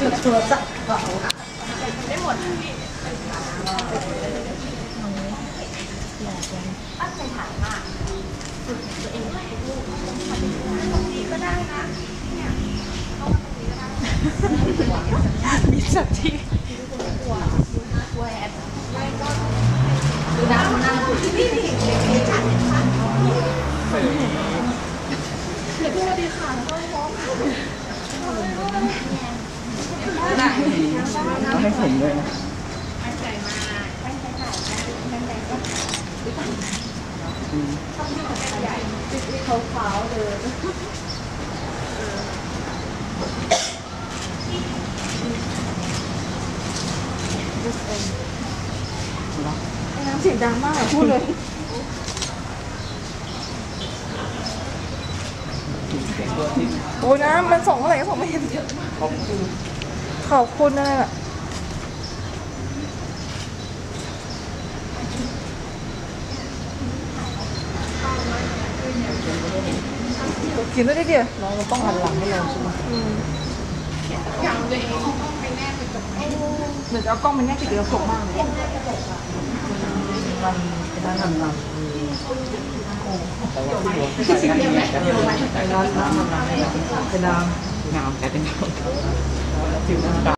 จุดโทรศัพท์เปล่าได้หมดพี่ตั้งใจถ่ายมากตัวเองให้ลูกตรงนี้ก็ได้นะเนี่ยเข้ามาตรงนี้ก็ได้มีสักที่แหวนดูน้ำนั่งนี่นี่เด็กๆถ่ายเห็นปะเดี๋ยวพี่สวัสดีค่ะแล้ วก็พร้อมได้ต้องให้ผมด้วยนะตั้งใจมากตั้งใจถ่ายตั้งใจก็อืมขาวๆเลยน้ำเสียงดังมากอะพูดเลยโอ้ยน้ำมันส่งเท่าไหร่ก็ส่งไม่เห็นขอบคุณขอบคุณนั่นแหละกินได้เดียวน้องมันต้องหันหลังให้เราใช่ไหมอย่างตัวเองต้องไปแนบไปกับไอ้เดี๋ยวจะเอากล้องมันแนบติดเรือสกมากเลยมันเป็นด้านหันหลังแต่ ว่าที่หัว